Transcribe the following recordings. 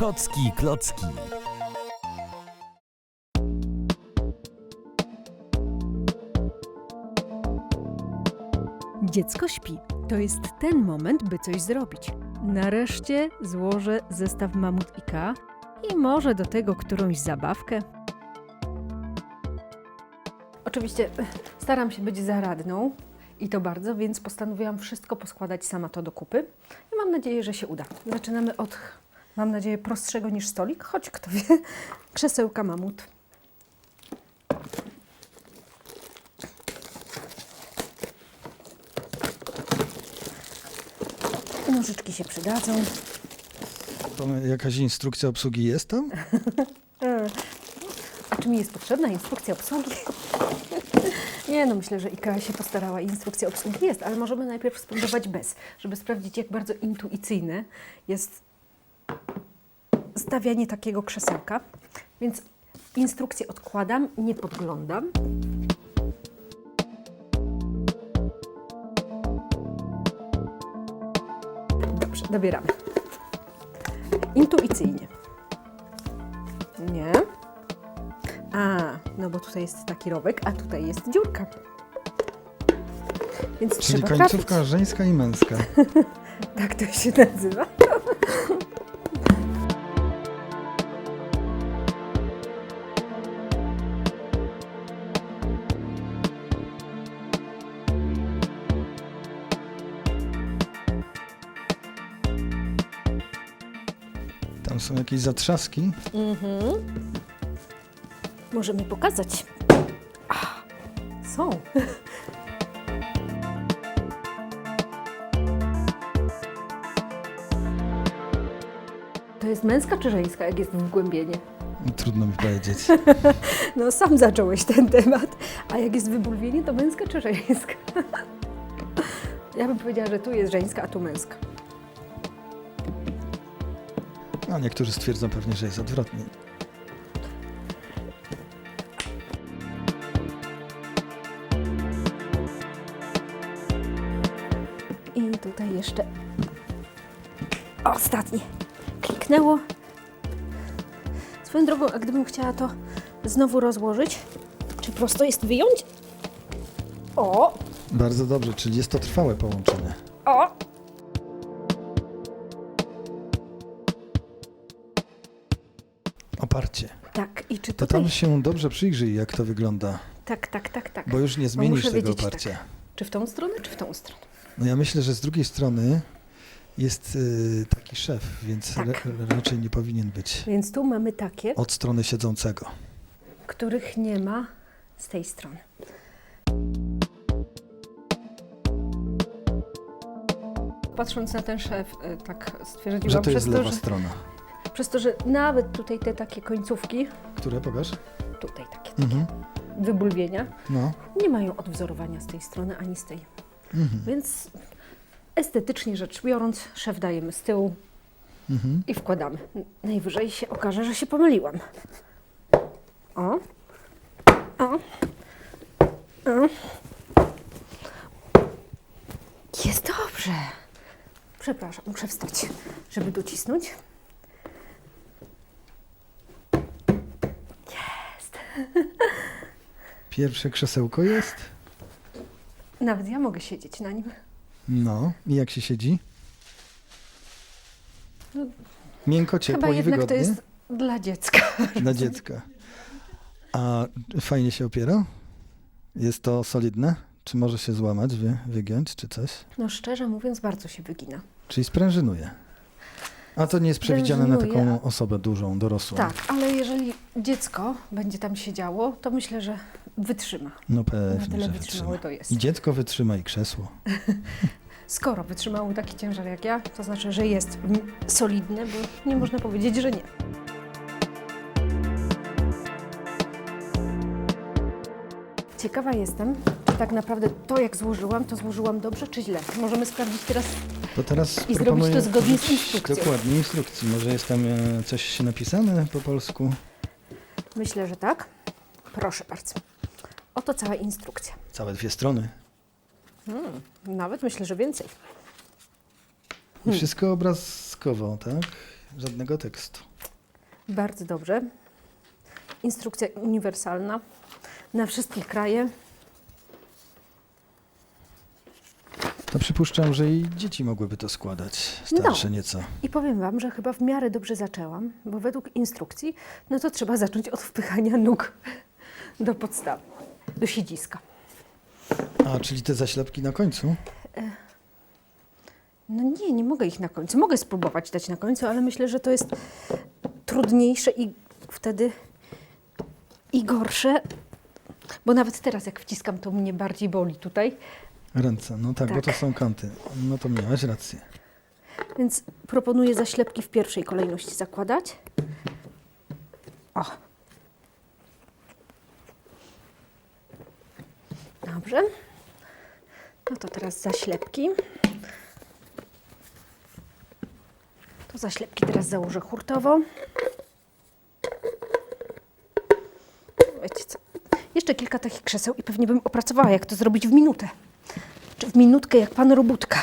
Chocki klocki. Dziecko śpi. To jest ten moment, by coś zrobić. Nareszcie złożę zestaw Mamut i K i może do tego którąś zabawkę. Oczywiście eh, staram się być zaradną i to bardzo, więc postanowiłam wszystko poskładać sama to do kupy i mam nadzieję, że się uda. Zaczynamy od, mam nadzieję, prostszego niż stolik, choć kto wie, krzesełka Mamut. Nożyczki się przydadzą. Jakaś instrukcja obsługi jest tam? A czy mi jest potrzebna instrukcja obsługi? Nie, no myślę, że IKEA się postarała i instrukcja obsługi jest, ale możemy najpierw spróbować bez, żeby sprawdzić, jak bardzo intuicyjne jest stawianie takiego krzesełka. Więc instrukcję odkładam, nie podglądam. Dobrze, dobieramy. Intuicyjnie. Nie. A, no bo tutaj jest taki rowek, a tutaj jest dziurka. Więc Czyli trzeba końcówka trafić. żeńska i męska. Tak to się nazywa. Tam są jakieś zatrzaski. Mhm. Możemy pokazać. Ach, są. To jest męska czy żeńska, jak jest wgłębienie? Trudno mi powiedzieć. No sam zacząłeś ten temat. A jak jest wybulwienie, to męska czy żeńska? Ja bym powiedziała, że tu jest żeńska, a tu męska. No, niektórzy stwierdzą pewnie, że jest odwrotnie. I tutaj jeszcze ostatnie. Kliknęło. Swoją drogą, a gdybym chciała to znowu rozłożyć, czy prosto jest wyjąć? O, Bardzo dobrze, czyli jest to trwałe połączenie. o. Oparcie. Tak, i czy To tutaj... tam się dobrze przyjrzyj, jak to wygląda, Tak, tak, tak, tak. bo już nie Bo zmienisz tego wiedzieć, oparcia. Tak. Czy w tą stronę, czy w tą stronę? No ja myślę, że z drugiej strony jest y, taki szef, więc Tak. ra- raczej nie powinien być Więc tu mamy takie, od strony siedzącego. których nie ma z tej strony. Patrząc na ten szef, e, tak stwierdziłam, Że to jest lewa że, strona. Przez to, że nawet tutaj te takie końcówki, Które pokaż? tutaj takie Mhm. wybulwienia, No. nie mają odwzorowania z tej strony ani z tej. Mhm. Więc estetycznie rzecz biorąc, szef dajemy z tyłu Mhm. i wkładamy. Najwyżej się okaże, że się pomyliłam. O. O. O. Jest dobrze. Przepraszam, muszę wstać, żeby docisnąć. Jest. Pierwsze krzesełko jest. Nawet ja mogę siedzieć na nim. No. I jak się siedzi? Miękko, ciepło Chyba i jednak wygodnie to jest dla dziecka. dla dziecka. A fajnie się opiera? Jest to solidne? Czy może się złamać, wy, wygiąć, czy coś? No szczerze mówiąc, bardzo się wygina. Czyli sprężynuje. A to nie jest przewidziane na Sprężynuje. taką osobę dużą, dorosłą. Tak, ale dziecko będzie tam siedziało, to myślę, że wytrzyma. No Na pewnie, tyle że wytrzymałe wytrzyma. to jest. I dziecko wytrzyma, i krzesło. Skoro wytrzymało taki ciężar jak ja, to znaczy, że jest mm, solidne, bo nie można powiedzieć, że nie. Ciekawa jestem, czy tak naprawdę to, jak złożyłam, to złożyłam dobrze czy źle. Możemy sprawdzić teraz. To teraz I zrobić proponuję to zgodnie z użyć instrukcją. Dokładnie, instrukcji. Może jest tam e, coś napisane po polsku? Myślę, że tak. Proszę bardzo. Oto cała instrukcja. Całe dwie strony. Nawet myślę, że więcej. I wszystko obrazkowo, tak? żadnego tekstu. Bardzo dobrze. Instrukcja uniwersalna na wszystkie kraje. Przypuszczam, że i dzieci mogłyby to składać, starsze nieco. I powiem Wam, że chyba w miarę dobrze zaczęłam, bo według instrukcji, no to trzeba zacząć od wpychania nóg do podstawy, do siedziska. A, czyli te zaślepki na końcu? No nie, nie mogę ich na końcu. Mogę spróbować dać na końcu, ale myślę, że to jest trudniejsze i wtedy i gorsze, bo nawet teraz jak wciskam, to mnie bardziej boli tutaj. Ręce, no tak, bo to Tak. są kanty. No to miałaś rację. Więc proponuję zaślepki w pierwszej kolejności zakładać. O. Dobrze. No to teraz zaślepki. To zaślepki teraz założę hurtowo. Wiecie co? Jeszcze kilka takich krzeseł i pewnie bym opracowała, jak to zrobić w minutę. Minutkę, jak pan Robótka.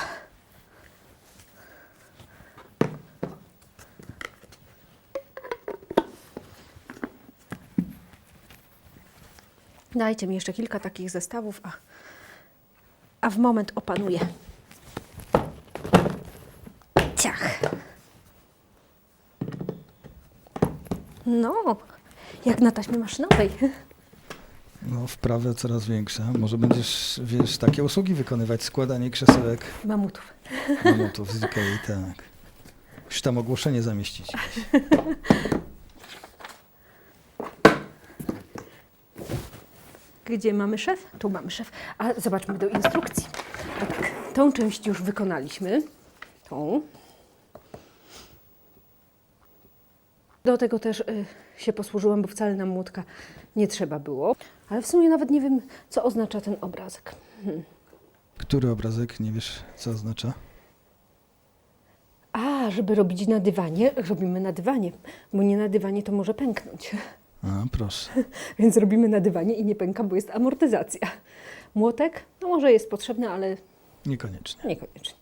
Dajcie mi jeszcze kilka takich zestawów, a, a w moment opanuję. Ciach. No, jak na taśmie maszynowej. No, wprawę coraz większa. Może będziesz, wiesz, takie usługi wykonywać, składanie krzesełek Mamutów. mamutów z Ikei, tak. Musisz tam ogłoszenie zamieścić. Gdzie mamy szef? Tu mamy szef. A zobaczmy do instrukcji. No tak, tą część już wykonaliśmy. Tą. Do tego też y, się posłużyłam, bo wcale nam młotka nie trzeba było. Ale w sumie nawet nie wiem, co oznacza ten obrazek. Który obrazek, nie wiesz, co oznacza? A, żeby robić na dywanie, robimy na dywanie, bo nie na dywanie to może pęknąć. A, proszę. Więc robimy na dywanie i nie pęka, bo jest amortyzacja. Młotek, no może jest potrzebny, ale Niekoniecznie. Niekoniecznie.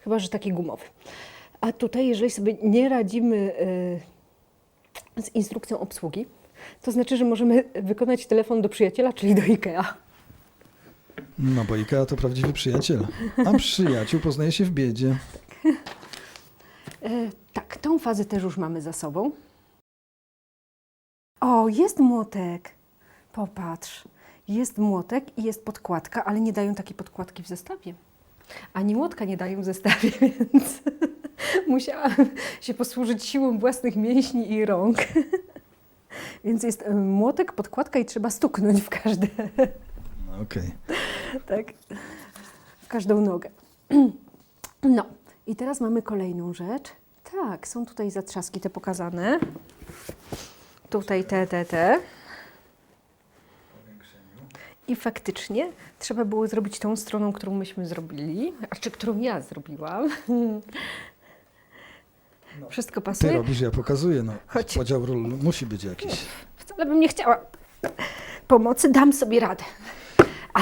Chyba, że taki gumowy. A tutaj, jeżeli sobie nie radzimy y, z instrukcją obsługi, to znaczy, że możemy wykonać telefon do przyjaciela, czyli do IKEA. No, bo Ikea to prawdziwy przyjaciel. A przyjaciół poznaje się w biedzie. E, tak, tą fazę też już mamy za sobą. O, jest młotek. Popatrz. Jest młotek i jest podkładka, ale nie dają takiej podkładki w zestawie. Ani młotka nie dają w zestawie, więc musiałam się posłużyć siłą własnych mięśni i rąk. Więc jest młotek, podkładka i trzeba stuknąć w każde, No, Okej. tak, w każdą nogę. No, i teraz mamy kolejną rzecz. Tak, są tutaj zatrzaski te pokazane. Tutaj te, te, te. I faktycznie trzeba było zrobić tą stroną, którą myśmy zrobili, a czy którą ja zrobiłam. Wszystko Ty pasuje. robisz, ja pokazuję. No, Chodź. podział ról musi być jakiś. Wcale bym nie chciała pomocy, dam sobie radę. A,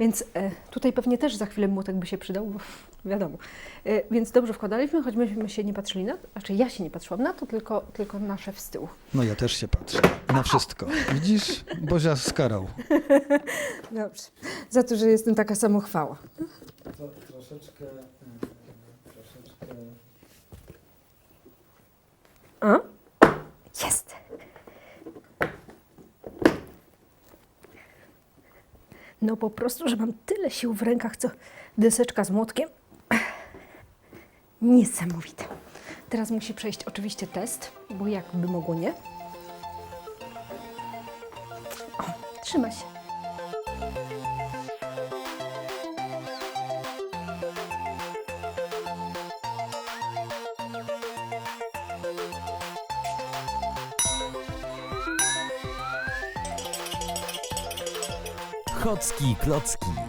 więc e, tutaj pewnie też za chwilę młotek by się przydał, bo wiadomo. E, więc dobrze wkładaliśmy, choć myśmy się nie patrzyli na to, znaczy ja się nie patrzyłam na to, tylko, tylko na szef z tyłu. No ja też się patrzę. Na wszystko. Widzisz? Bozia skarał. Dobrze. Za to, że jestem taka samochwała. troszeczkę, troszeczkę... A? Jest! No po prostu, że mam tyle sił w rękach, co deseczka z młotkiem. Niesamowite. Teraz musi przejść oczywiście test, bo jakby mogło nie. O, trzyma się. Chocki Klocki.